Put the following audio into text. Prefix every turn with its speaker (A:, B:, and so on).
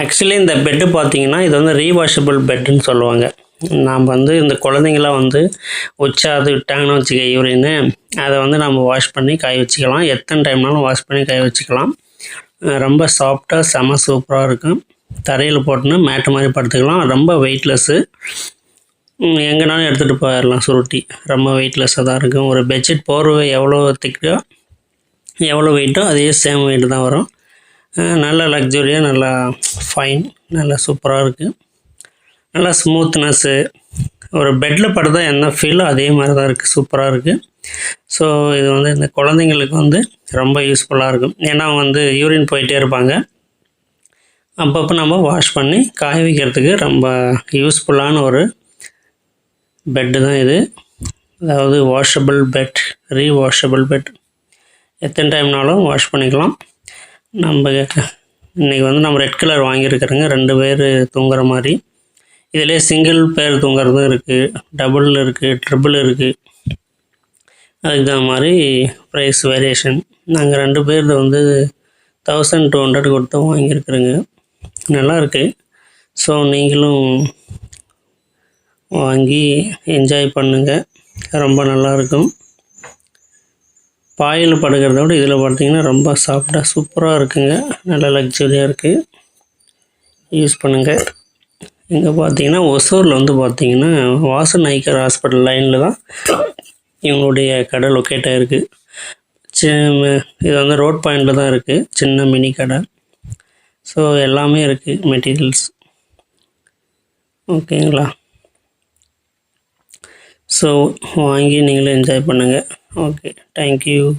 A: Actually இந்த bed பார்த்தீங்கன்னா இது வந்து ரீவாஷபிள் பெட்டுன்னு சொல்லுவாங்க. நாம் வந்து இந்த குழந்தைங்களாம் வந்து உச்சாது விட்டாங்கன்னு வச்சுக்க யூரின்னு அதை வந்து நம்ம வாஷ் பண்ணி காய வச்சுக்கலாம். எத்தனை டைம்னாலும் வாஷ் பண்ணி காய வச்சுக்கலாம். ரொம்ப சாஃப்டாக செம சூப்பராக இருக்கும். தரையில் போட்டுன்னு மேட்டு மாதிரி படுத்துக்கலாம். ரொம்ப வெயிட்லெஸ்ஸு எங்கேனாலும் எடுத்துகிட்டு போயிடலாம் சுருட்டி. ரொம்ப வெயிட்லெஸ்ஸாக தான் இருக்கும். ஒரு பெட்ஷீட் போர்வை எவ்வளோ திக்கோ எவ்வளோ வெயிட்டோ அதே சேம் வெயிட்டு தான் வரும். நல்ல லக்ஸுரியாக நல்லா ஃபைன் நல்லா சூப்பராக இருக்குது நல்லா ஸ்மூத்னஸ்ஸு ஒரு பெட்டில் படுத்தா என்ன ஃபீலோ அதே மாதிரி தான் இருக்குது சூப்பராக இருக்குது ஸோ இது வந்து இந்த குழந்தைங்களுக்கு வந்து ரொம்ப யூஸ்ஃபுல்லாக இருக்கும். ஏன்னா அவங்க வந்து யூரின் போயிட்டே இருப்பாங்க. அப்பப்போ நம்ம வாஷ் பண்ணி காய வைக்கிறதுக்கு ரொம்ப யூஸ்ஃபுல்லான ஒரு பெட்டு தான் இது. அதாவது வாஷபிள் பெட் ரீவாஷபிள் பெட் எத்தனை டைம்னாலும் வாஷ் பண்ணிக்கலாம். நம்ம இன்றைக்கி வந்து நம்ம ரெட் கலர் வாங்கியிருக்கிறோங்க. ரெண்டு பேர் தூங்குற மாதிரி. இதிலே சிங்கிள் பேர் தூங்குறதும் இருக்குது டபுள் இருக்குது ட்ரிபிள் இருக்குது அதுக்கு தகுந்த மாதிரி ப்ரைஸ் வேரியேஷன் நாங்கள் ரெண்டு பேர் வந்து தௌசண்ட் டூ ஹண்ட்ரட் கொடுத்து வாங்கியிருக்கிறோங்க. நல்லா இருக்குது ஸோ நீங்களும் வாங்கி என்ஜாய் பண்ணுங்கள் ரொம்ப நல்லாயிருக்கும் பாயில் படுக்கிறத விட இதில் பார்த்தீங்கன்னா ரொம்ப சாஃப்டாக சூப்பராக இருக்குங்க. நல்லா லக்ஸுரியாக இருக்குது யூஸ் பண்ணுங்கள் இங்கே பார்த்தீங்கன்னா ஒசூரில் வந்து பார்த்தீங்கன்னா வாசன் ஐக்கர் ஹாஸ்பிட்டல் லைனில் தான் இவங்களுடைய கடை லொக்கேட் ஆகிருக்கு இது வந்து ரோட் பாயிண்டில் தான் இருக்குது சின்ன மினி கடை. ஸோ எல்லாமே இருக்குது மெட்டீரியல்ஸ் ஓகேங்களா ஸோ வாங்கி நீங்களும் என்ஜாய் பண்ணுங்கள் Okay, thank you.